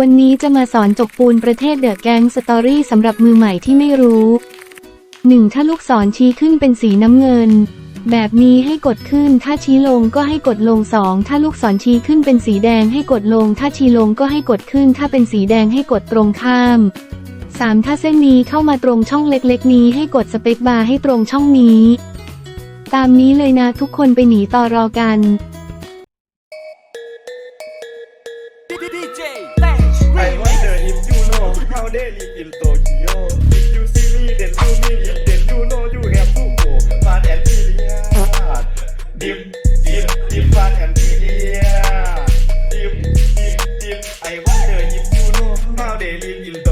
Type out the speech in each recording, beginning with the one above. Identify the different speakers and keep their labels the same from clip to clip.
Speaker 1: วันนี้จะมาสอนจกปูนประเทศเดอะแกงสตอรี่สำหรับมือใหม่ที่ไม่รู้ 1. ถ้าลูกศรชี้ขึ้นเป็นสีน้ำเงิน แบบนี้ให้กดขึ้น ถ้าชี้ลงก็ให้กดลง 2. ถ้าลูกศรชี้ขึ้นเป็นสีแดงให้กดลง ถ้าชี้ลงก็ให้กดขึ้น ถ้าเป็นสีแดงให้กดตรงข้าม 3. ถ้าเส้นนี้เข้ามาตรงช่องเล็ก ๆ นี้ให้กดสเปกบาร์ให้ตรงช่องนี้ ตามนี้เลยนะทุกคนไปหนีต่อรอกัน DJ I wonder if you know how they live in Tokyo If you see me then you me if then you know you have to go Fast and furious Dip dip dip fast and furious Dip dip dip I wonder if you know how they live in Tokyo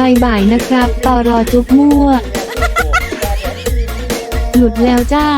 Speaker 1: บายบายนะครับ ต่อรอจุ๊บมั่วหลุดแล้วจ้า